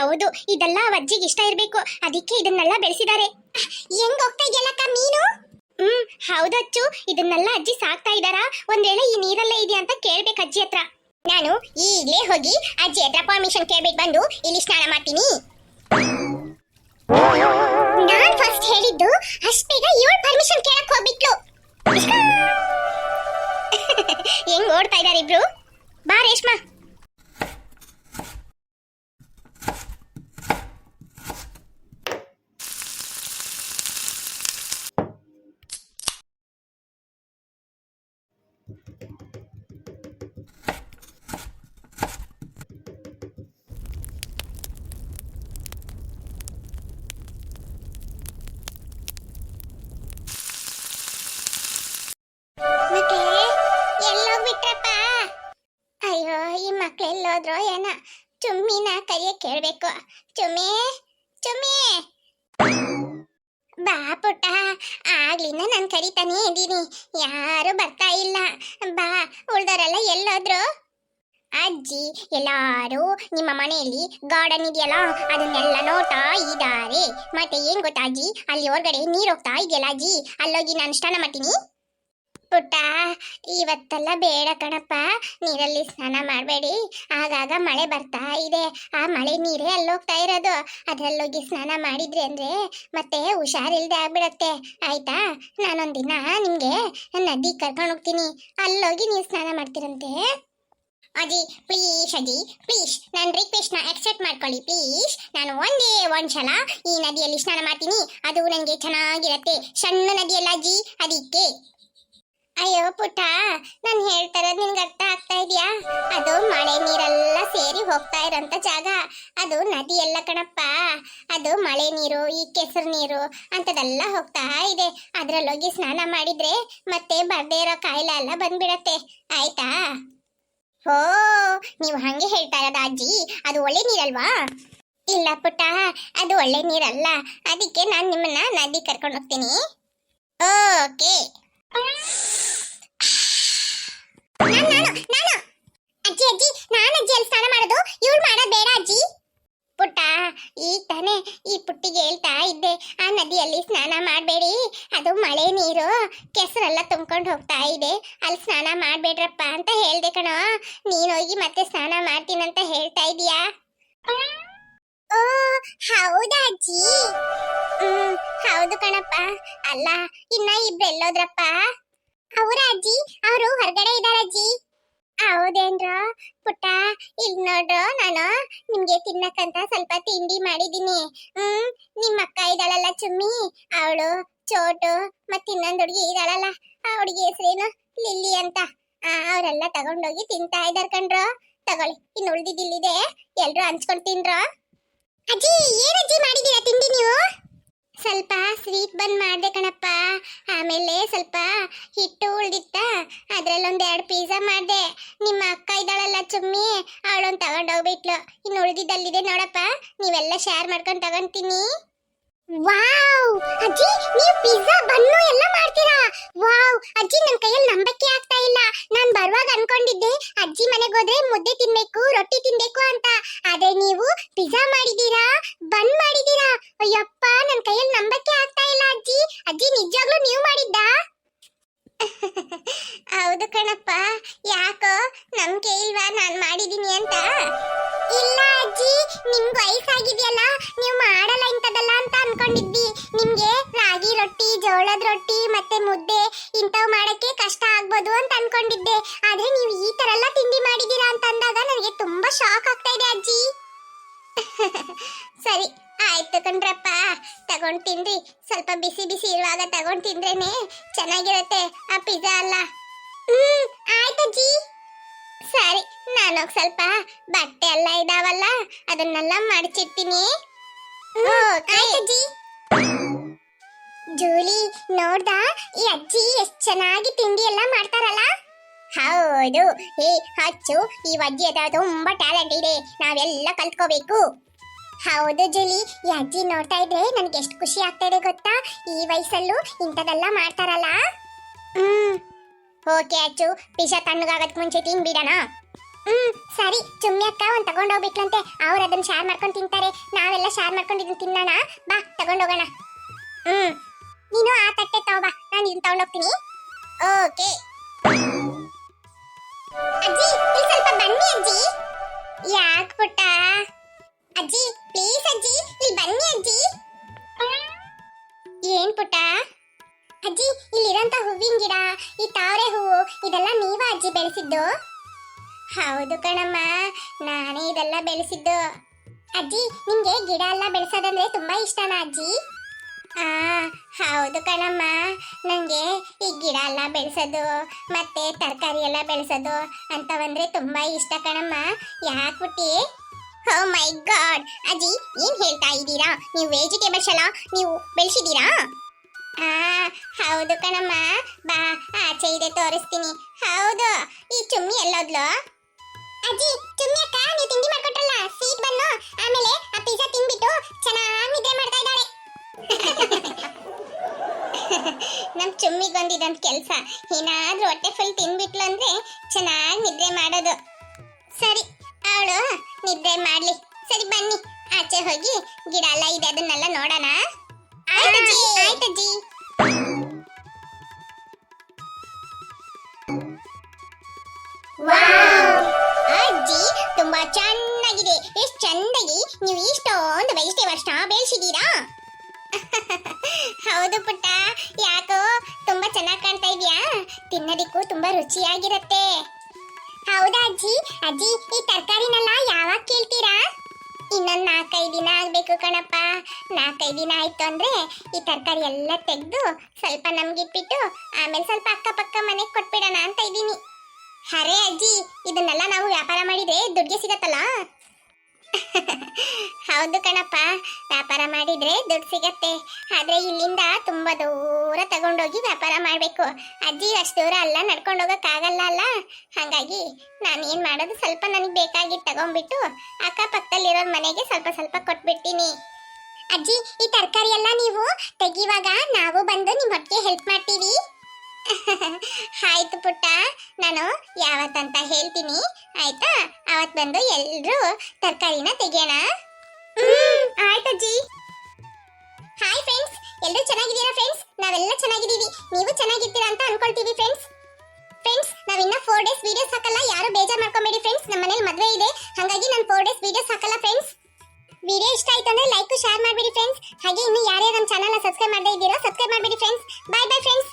ಹೌದು, ಇದೆಲ್ಲ ಅಜ್ಜಿಗೆ ಇಷ್ಟ ಇರಬೇಕು. ಅದಕ್ಕೆ ಇದನ್ನೆಲ್ಲ ಬೆಳೆಸಿದ್ದಾರೆ ಹೆಂಗ್ ಹೋಗ್ತಾ ಇದೆಯಲ್ಲಕ್ಕ ಮೀನು? ಹ್ಮ್ ಅಚ್ಚು. ಇದನ್ನೆಲ್ಲ ಅಜ್ಜಿ ಸಾಕ್ತಾ ಇದಾರಾ ಒಂದ್ ವೇಳೆ ಈ ನೀರಲ್ಲೇ ಇದೆ ಅಂತ ಕೇಳ್ಬೇಕು ಅಜ್ಜಿ ಹತ್ರ. ನಾನು ಈಗಲೇ ಹೋಗಿ ಅಜ್ಜಿ ಹತ್ರ ಪರ್ಮಿಷನ್ ಕೇಳ್ಬಿಟ್ಟು ಬಂದು. ಇಲ್ಲಿ ಸ್ನಾನ ಮಾಡ್ತೀನಿ. ನಾನ್ ಫಸ್ಟ್ ಹೇಳಿದ್ದು, ಅಷ್ಟ್ ಪರ್ಮಿಷನ್ ಕೇಳಕ್ ಹೋಗ್ಬಿಟ್ಲು. ಹೆಂಗ್ ಓಡ್ತಾ ಇದಾರೆ ಇಬ್ರು? ಬಾ ರೇಷ್ಮಾ. ಎಲ್ಲೋದ್ರೋ ಏನ ಚುಮ್ಮಿನ ಕರಿಯ ಕೇಳ್ಬೇಕು. ಚುಮ್ಮಿ ಚುಮ್ಮಿ. ಬಾ ಪುಟ್ಟ, ಆಗ್ಲಿಂದ ನಾನು ಕರಿತಾನೆ ಇದ್ದೀನಿ. ಯಾರು ಬರ್ತಾ ಇಲ್ಲ. ಬಾ, ಉಳ್ದೋರೆಲ್ಲ ಎಲ್ಲೋದ್ರು? ಅಜ್ಜಿ, ಎಲ್ಲಾರು ನಿಮ್ಮ ಮನೆಯಲ್ಲಿ ಗಾರ್ಡನ್ ಇದೆಯಲ್ಲ, ಅದನ್ನೆಲ್ಲ ನೋಡ್ತಾ ಇದ್ದಾರೆ. ಮತ್ತೆ ಏನ್ ಗೊತ್ತಾ ಅಜ್ಜಿ? ಅಲ್ಲಿ ಹೊರಗಡೆ ನೀರ್ ಹೋಗ್ತಾ ಇದೆಯಲ್ಲ ಅಜ್ಜಿ? ಅಲ್ಲೋಗಿ ನಾನು ಸ್ನಾನ ಮಾಡ್ತೀನಿ. ಪುಟ್ಟ, ಇವತ್ತೆಲ್ಲ ಬೇಡ ಕಣಪ್ಪ. ನೀರಲ್ಲಿ ಸ್ನಾನ ಮಾಡಬೇಡಿ. ಆಗಾಗ ಮಳೆ ಬರ್ತಾ ಇದೆ. ಆ ಮಳೆ ನೀರೇ ಅಲ್ಲೋಗ್ತಾ ಇರೋದು. ಅದರಲ್ಲೋಗಿ ಸ್ನಾನ ಮಾಡಿದ್ರಿ ಅಂದ್ರೆ ಮತ್ತೆ ಹುಷಾರಿಲ್ಲದೆ ಆಗ್ಬಿಡತ್ತೆ. ಆಯ್ತಾ? ನಾನೊಂದಿನ ನಿಮಗೆ ನದಿ ಕರ್ಕೊಂಡು ಹೋಗ್ತೀನಿ. ಅಲ್ಲೋಗಿ ನೀವು ಸ್ನಾನ ಮಾಡ್ತೀರಂತೆ? ಅಜಿ ಪ್ಲೀಸ್ ಅಜಿ ಪ್ಲೀಸ್ ನನ್ನ ರಿಕ್ವೆಸ್ಟ್ನ ಅಕ್ಸೆಪ್ಟ್ ಮಾಡ್ಕೊಳ್ಳಿ ಪ್ಲೀಸ್ ನಾನು ಒಂದೇ ಒಂದು ಸಲ ಈ ನದಿಯಲ್ಲಿ ಸ್ನಾನ ಮಾಡ್ತೀನಿ. ಅದು ನನಗೆ ಚೆನ್ನಾಗಿರತ್ತೆ. ಸಣ್ಣ ನದಿಯಲ್ಲ ಅಜ್ಜಿ ಅದಕ್ಕೆ ಅಯ್ಯೋ ಪುಟ್ಟ, ನಾನು ಹೇಳ್ತಾ ಇರೋದು ನಿನ್ಗೆ ಅರ್ಥ ಆಗ್ತಾ ಇದೆಯಾ? ಅದು ಮಳೆ ನೀರೆಲ್ಲ ಸೇರಿ ಹೋಗ್ತಾ ಇರೋಂಥ ಜಾಗ. ಅದು ನದಿ ಎಲ್ಲ ಕಣಪ್ಪ. ಅದು ಮಳೆ ನೀರು, ಈ ಕೆಸರು ನೀರು ಅಂಥದ್ದೆಲ್ಲ ಹೋಗ್ತಾ ಇದೆ. ಅದ್ರಲ್ಲೋಗಿ ಸ್ನಾನ ಮಾಡಿದ್ರೆ ಮತ್ತೆ ಬರ್ದೇ ಇರೋ ಕಾಯಿಲೆ ಎಲ್ಲ ಬಂದ್ಬಿಡತ್ತೆ. ಆಯ್ತಾ? ಓ ನೀವು ಹಂಗೆ ಹೇಳ್ತಾ ಇರೋದ ಅಜ್ಜಿ, ಅದು ಒಳ್ಳೆ ನೀರಲ್ವಾ? ಇಲ್ಲ ಪುಟ್ಟ, ಅದು ಒಳ್ಳೆ ನೀರಲ್ಲ. ಅದಕ್ಕೆ ನಾನು ನಿಮ್ಮನ್ನ ನದಿ ಕರ್ಕೊಂಡು ಹೋಗ್ತೀನಿ. ಓಕೆ. ನಾನು? ಅಜ್ಜಿ ಅಜ್ಜಿ, ನಾನು ಅಜ್ಜಿ ಸ್ನಾನ ಮಾಡೋದು? ಇವಳು ಮಾಡೋದು ಬೇಡ ಅಜ್ಜಿ. ಪುಟ್ಟ, ಈಗ ತಾನೇ ಈ ಪುಟ್ಟಿಗೆ ಹೇಳ್ತಾ ಇದ್ದೆ. ಆ ನದಿಯಲ್ಲಿ ಸ್ನಾನ ಮಾಡಬೇಡಿ. ಅದು ಮಳೆ ನೀರು. ಕೆಸರೆಲ್ಲ ತುಂಬ್ಕೊಂಡು ಹೋಗ್ತಾ ಇದೆ. ಅಲ್ಲಿ ಸ್ನಾನ ಮಾಡಬೇಡ್ರಪ್ಪ ಅಂತ ಹೇಳ್ದೆ ಕಣೋ. ನೀನು ಹೋಗಿ ಮತ್ತೆ ಸ್ನಾನ ಮಾಡ್ತೀನಂತ ಹೇಳ್ತಾ ಇದೀಯಾ? ಓ, ಹೌದಾ ಅಜ್ಜಿ? ಹ್ಮ್, ಹೌದು ಕಣಪ್ಪ. ಅಲ್ಲ, ಇನ್ನ ಇಬ್ರು ಎಲ್ಲೋದ್ರಪ್ಪ? ಅವರ ಅಜ್ಜಿ, ಅವರು ಹೊರಗಡೆ ಇದಾರಜ್ಜಿ ಹೌದೇನ್ರ? ಪುಟ್ಟ ಇಲ್ಲಿ ನೋಡ್ರು ನಾನು ನಿಮ್ಗೆ ತಿನ್ನಕ್ಕಂತ ಸ್ವಲ್ಪ ತಿಂಡಿ ಮಾಡಿದೀನಿ ಹ್ಮ್ ನಿಮ್ಮ ಅಕ್ಕ ಇದ್ದಾಳಲ್ಲ ಚುಮ್ಮಿ, ಅವಳು ಚೋಟು ಮತ್ತ ಇನ್ನೊಂದ್ ಹುಡುಗಿ ಇದ್ದಾಳಲ್ಲ ಆ ಹುಡುಗಿ ಹೆಸರೇನು ಲಿಲ್ಲಿ ಅಂತ. ಆ, ಅವರೆಲ್ಲ ತಗೊಂಡೋಗಿ ತಿಂತಾ ಇದಾರ್ ಕಣ್ರು. ತಗೊಳ್ಳಿ ಇನ್ನು ಉಳ್ದಿದ್ದಿಲ್ಲಿದೆ ಎಲ್ರು ಹಂಚ್ಕೊಂಡ್ ತಿನ್ರ. ಅಜ್ಜಿ, ಏನ್ ಅಜ್ಜಿ ಮಾಡಿದೀರಾ ತಿಂಡಿ ನೀವು? ಸ್ವಲ್ಪ ಸ್ವೀಟ್ ಬಂದ್ ಮಾಡ್ದೆ ಕಣಪ್ಪ. ಆಮೇಲೆ ಸ್ವಲ್ಪ ಹಿಟ್ಟು ಉಳ್ದಿತ್ತ ಅದ್ರಲ್ಲೊಂದ್ ಎರಡು ಪಿಜ್ಜಾ ಮಾಡ್ದೆ. ನಿಮ್ಮ ಅಕ್ಕ ಇದ್ದಾಳಲ್ಲ ಚುಮ್ಮಿ ಅವಳೊಂದ್ ತಗೊಂಡೋಗ್ಬಿಟ್ಲು ಇನ್ನು ಉಳಿದಿದ್ದಲ್ಲಿದೆ ನೋಡಪ್ಪ ನೀವೆಲ್ಲ ಶೇರ್ ಮಾಡ್ಕೊಂಡು ತಗೊಂತೀನಿ. ವಾವ್! ಅಜ್ಜಿ ನೀವು ಪಿಜ್ಜಾ ಬನ್ನು ಎಲ್ಲ ಮಾಡ್ತೀರಾ? ವಾವ್! ಅಜ್ಜಿ ನನ್ನ ಕೈಯಲ್ಲಿ ನಂಬಕ್ಕೆ ಆಗ್ತಾ ಇಲ್ಲ. ನಾನು ಬರುವಾಗ ಅನ್ಕೊಂಡಿದ್ದೆ ಅಜ್ಜಿ ಮನೆಗೆ ಹೋದ್ರೆ ಮುದ್ದೆ ತಿನ್ಬೇಕು ರೊಟ್ಟಿ ತಿನ್ಬೇಕು ಅಂತ. ಆದ್ರೆ ನೀವು ಪಿಜ್ಜಾ ಮಾಡಿದೀರಾ ಬನ್ ಮಾಡಿದೀರಾ ಅಯ್ಯಪ್ಪ ನನ್ನ ಕೈಯಲ್ಲಿ ನಂಬಕ್ಕೆ ಆಗ್ತಾ ಇಲ್ಲ ಅಜ್ಜಿ. ಅಜ್ಜಿ ನಿಜವಾಗ್ಲೂ ನೀವು ಮಾಡಿದ್ದಾ? ಹೌದು ಕಣಪ್ಪ. ಯಾಕೋ ನಂಬಿಕೆ ಇಲ್ವಾ ನಾನು ಮಾಡಿದೀನಿ ಅಂತ? ಇಲ್ಲ ಅಜ್ಜಿ, ನಿಮ್ಗೆ ವಯಸ್ಸಾಗಿದೆಯಲ್ಲ, ನೀವು ಮಾಡಲ್ಲ ಇಂಥದ್ದಲ್ಲ ಅಂತ ಅನ್ಕೊಂಡಿದ್ವಿ. ನಿಮ್ಗೆ ರಾಗಿ ರೊಟ್ಟಿ, ಜೋಳದ ರೊಟ್ಟಿ ಮತ್ತೆ ಮುದ್ದೆ ಇಂಥವು ಮಾಡಕ್ಕೆ ಕಷ್ಟ ಆಗ್ಬೋದು ಅಂತ ಅನ್ಕೊಂಡಿದ್ದೆ. ಆದ್ರೆ ನೀವು ಈ ತರ ಎಲ್ಲ ತಿಂಡಿ ಮಾಡಿದೀರಾ ಅಂತ ಅಂದಾಗ ನನಗೆ ತುಂಬಾ ಶಾಕ್ ಆಗ್ತಾ ಇದೆ ಅಜ್ಜಿ. ಸರಿ, ಆಯ್ತು ಕಣ್ರಪ್ಪ. ತಗೊಂಡ್ ತಿನ್ರಿ. ಸ್ವಲ್ಪ ಬಿಸಿ ಬಿಸಿ ಇರುವಾಗ ತಗೊಂಡ್ ತಿಂದ್ರೇನೆ ಚೆನ್ನಾಗಿರತ್ತೆ. ಆ ಪಿಜ್ಜಾ ಅಲ್ಲ. ಹ್ಮ್ ಆಯ್ತಜ್ಜಿ ಸರಿ ನಾನು ಸ್ವಲ್ಪ ಬಟ್ಟೆ ಎಲ್ಲ ಇದಾವಲ್ಲ ಅದನ್ನೆಲ್ಲ ಮಡಚಿಡ್ತೀನಿ. ಜೂಲಿ ನೋಡ್ದ? ಈ ಅಜ್ಜಿ ಎಷ್ಟ್ ಚೆನ್ನಾಗಿ ತಿಂಡಿ ಎಲ್ಲ ಮಾಡ್ತಾರಲ್ಲ? ಹೌದು. ಏ ಹಚ್ಚು ಈ ಅಜ್ಜಿ ಅದ ತುಂಬಾ ಟ್ಯಾಲೆಂಟ್ ಇದೆ. ನಾವೆಲ್ಲ ಕಲ್ತ್ಕೋಬೇಕು. ಹೌದು ಜೂಲಿ ಈ ಅಜ್ಜಿ ನೋಡ್ತಾ ಇದ್ರೆ ನನ್ಗೆ ಎಷ್ಟು ಖುಷಿ ಆಗ್ತಾ ಇದೆ ಗೊತ್ತಾ? ಈ ವಯಸ್ಸಲ್ಲೂ ಇಂಥದೆಲ್ಲ ಮಾಡ್ತಾರಲ್ಲ? ಹ್ಮ್ ಓಕೆ ಅಚ್ಚು ಪಿಶ ತಣ್ಣಗಾಗಕ್ ಮುಂಚೆ ತಿನ್ಬಿಡಣ ಹ್ಮ್, ಸರಿ ಚುಮ್ಮಿ ಅಕ್ಕ, ಒಂದ್ ತಗೊಂಡೋಗ್ಬಿಟ್ಲಂತೆ ಅವ್ರು ಅದನ್ನ ಶೇರ್ ಮಾಡ್ಕೊಂಡು ತಿಂತಾರೆ. ನಾವೆಲ್ಲ ಶೇರ್ ಮಾಡ್ಕೊಂಡು ಇದನ್ನ ತಿನ್ನೋಣ. ಬಾ ತಗೊಂಡೋಗೋಣ ಹ್ಮ್. ನೀನು ಆ ತಟ್ಟೆ ತಗೋಬಾ ನಾನು ಇದನ್ನ ತಗೊಂಡೋಗ್ತೀನಿ ಓಕೆ. ಅಜ್ಜಿ ಸ್ವಲ್ಪ ಬನ್ನಿ ಅಜ್ಜಿ. ಬೆಳೆಸಿದ್ದು? ಹೌದು ಕಣಮ್ಮ, ನಾನೇ ಇದೆಲ್ಲ ಬೆಳೆಸಿದ್ದು. ಅಜ್ಜಿ, ನಿಮ್ಗೆ ಗಿಡ ಎಲ್ಲ ಬೆಳೆಸೋದಂದ್ರೆ ತುಂಬಾ ಇಷ್ಟನಾ ಅಜ್ಜಿ? ಆ, ಹೌದು ಕಣಮ್ಮ ನನಗೆ ಈ ಗಿಡ ಎಲ್ಲ ಬೆಳೆಸೋದು, ಮತ್ತೆ ತರಕಾರಿ ಎಲ್ಲ ಬೆಳೆಸೋದು ಅಂತವಂದ್ರೆ ತುಂಬಾ ಇಷ್ಟ ಕಣಮ್ಮ. ಯಾಕ್ಬಿಟ್ಟಿ ಓ ಮೈ ಗಾಡ್! ಅಜ್ಜಿ, ಏನ್ ಹೇಳ್ತಾ ಇದ್ದೀರಾ? ನೀವು ವೆಜಿಟೇಬಲ್ಸ್ ಎಲ್ಲ ನೀವು ಬೆಳೆಸಿದ್ದೀರಾ? ಹೌದು ಕಣಮ್ಮ. ಬಾ, ಆಚೆ ಇದೆ ತೋರಿಸ್ತೀನಿ. ಹೌದು. ಈ ಚುಮ್ಮಿ ಎಲ್ಲೋದ್ಲು? ಅಜ್ಜಿ ಚುಮ್ಮಿ ಅಕ್ಕ ನೀವು ತಿಂಡಿ ಮಾಡ್ಕೊಟ್ರಲ್ಲ? Seat bun. ಆಮೇಲೆ ಆ ಪಿಜ್ಜಾ ತಿನ್ಬಿಟ್ಟು ಚೆನ್ನಾಗಿ ನಿದ್ದೆ ಮಾಡ್ತಾ ಇದ್ದಾಳೆ. ನಮ್ ಚುಮ್ಮಿಗೊಂದಿದಂತ ಕೆಲಸ. ಏನಾದ್ರೂ ಹೊಟ್ಟೆ ಫುಲ್ ತಿನ್ಬಿಟ್ಲು ಅಂದ್ರೆ ಚೆನ್ನಾಗಿ ನಿದ್ದೆ ಮಾಡೋದು. ಸರಿ ಅವಳು ನಿದ್ದೆ ಮಾಡ್ಲಿ. ಸರಿ ಬನ್ನಿ. ಆಚೆ ಹೋಗಿ ಗಿಡ ಎಲ್ಲ ಇದೆ ಅದನ್ನೆಲ್ಲ ನೋಡೋಣ. ಆಯ್ತಜ್ಜಿ ಆಯ್ತಜ್ಜಿ ಅಜ್ಜಿ ತುಂಬಾ ಚೆನ್ನಾಗಿದೆ. ಎಷ್ಟು ಚೆಂದಾಗಿ ನೀವು ಇಷ್ಟೊಂದು ವೆಜಿಟೇಬಲ್ ಸ್ಟಾ ಬೆಳೆಸಿದ್ದೀರಾ? ಹೌದು ಪುಟ್ಟ. ಯಾಕೋ ತುಂಬಾ ಚೆನ್ನಾಗಿ ಕಾಣ್ತಾ ಇದೆಯಾ ತಿನ್ನೋದಿಕ್ಕೂ ತುಂಬಾ ರುಚಿಯಾಗಿರುತ್ತೆ. ಹೌದಾ ಅಜ್ಜಿ? ಅಜ್ಜಿ, ಈ ತರಕಾರಿನೆಲ್ಲ ಯಾವಾಗ ಕೇಳ್ತೀರಾ? ಇನ್ನೊಂದು ನಾಲ್ಕೈದು ದಿನ ಆಗಬೇಕು ಕಣಪ್ಪ. ನಾಲ್ಕೈದು ದಿನ ಆಯಿತು ಅಂದರೆ ಈ ತರಕಾರಿ ಎಲ್ಲ ತೆಗೆದು ಸ್ವಲ್ಪ ನಮಗಿಟ್ಬಿಟ್ಟು, ಆಮೇಲೆ ಸ್ವಲ್ಪ ಅಕ್ಕಪಕ್ಕ ಮನೆಗೆ ಕೊಟ್ಬಿಡೋಣ ಅಂತ ಇದ್ದೀನಿ. ಅರೆ ಅಜ್ಜಿ, ಇದನ್ನೆಲ್ಲ ನಾವು ವ್ಯಾಪಾರ ಮಾಡಿದ್ರೆ ದುಡ್ಡಿಗೆ ಸಿಗತ್ತಲ್ಲ? ಹೌದು ಕಣಪ್ಪ, ವ್ಯಾಪಾರ ಮಾಡಿದ್ರೆ ದುಡ್ಡು ಸಿಗತ್ತೆ. ಆದ್ರೆ ಇಲ್ಲಿಂದ ತುಂಬಾ ದೂರ ತಗೊಂಡೋಗಿ ವ್ಯಾಪಾರ ಮಾಡ್ಬೇಕು. ಅಜ್ಜಿ, ಅಷ್ಟು ದೂರ ಅಲ್ಲ, ನಡ್ಕೊಂಡು ಹೋಗಕ್ಕಾಗಲ್ಲ ಅಲ್ಲ? ಹಾಗಾಗಿ ನಾನು ಏನ್ ಮಾಡೋದು, ಸ್ವಲ್ಪ ನನಗೆ ಬೇಕಾಗಿದ್ದು ತಗೊಂಡ್ಬಿಟ್ಟು ಅಕ್ಕಪಕ್ಕದಲ್ಲಿರೋ ಮನೆಗೆ ಸ್ವಲ್ಪ ಸ್ವಲ್ಪ ಕೊಟ್ಬಿಡ್ತೀನಿ. ಅಜ್ಜಿ, ಈ ತರಕಾರಿ ಎಲ್ಲ ನೀವು ತೆಗಿವಾಗ ನಾವು ಬಂದು ಮಾಡ್ತೀವಿ ಆಯ್ತು ಪುಟ್ಟ. ನಾನು ಯಾವತ್ತಂತ ಹೇಳ್ತೀನಿ. ಆಯ್ತಾ? ಅವತ್ ಬಂದು ಎಲ್ರು ತರಕಾರಿನ ತೆಗಿಯೋಣ. ಆಯ್ತಜ್ಜಿ ಹಾಯ್ ಫ್ರೆಂಡ್ಸ್ ಎಲ್ಲರೂ ಚೆನ್ನಾಗಿದ್ದೀರಾ ಫ್ರೆಂಡ್ಸ್ ನಾವೆಲ್ಲ ಚೆನ್ನಾಗಿದ್ದೀವಿ. ನೀವು ಚೆನ್ನಾಗಿರ್ತೀರಾ ಅಂತ ಅನ್ಕೊಳ್ತೀವಿ ಫ್ರೆಂಡ್ಸ್ ಫ್ರೆಂಡ್ಸ್ ನಾವಿನ್ನ ಫೋರ್ ಡೇಸ್ ವಿಡಿಯೋಸ್ ಹಾಕಲ್ಲ. ಯಾರು ಬೇಜಾರು ಮಾಡ್ಕೊಬೇಡಿ ಫ್ರೆಂಡ್ಸ್ ನಮ್ಮ ಮನೇಲಿ ಮದುವೆ ಇದೆ. ಹಾಗಾಗಿ ನಾನು ಫೋರ್ ಡೇಸ್ ವಿಡಿಯೋಸ್ ಹಾಕಲ್ಲ ಫ್ರೆಂಡ್ಸ್ ವಿಡಿಯೋ ಇಷ್ಟ ಆಯ್ತು ಅಂದ್ರೆ ಲೈಕ್ ಶೇರ್ ಮಾಡಬೇಡಿ ಫ್ರೆಂಡ್ಸ್ ಹಾಗೆ ಇನ್ನು ಯಾರ್ಯಾರು ನಮ್ಮ ಚಾನಲ್ನ ಸಬ್ಸ್ಕ್ರೈಬ್ ಮಾಡದೇ ಇದ್ದೀರೋ ಸಬ್ಸ್ಕ್ರೈಬ್ ಮಾಡಬೇಡಿ ಫ್ರೆಂಡ್ಸ್ ಬಾಯ್ ಬಾಯ್ ಫ್ರೆಂಡ್ಸ್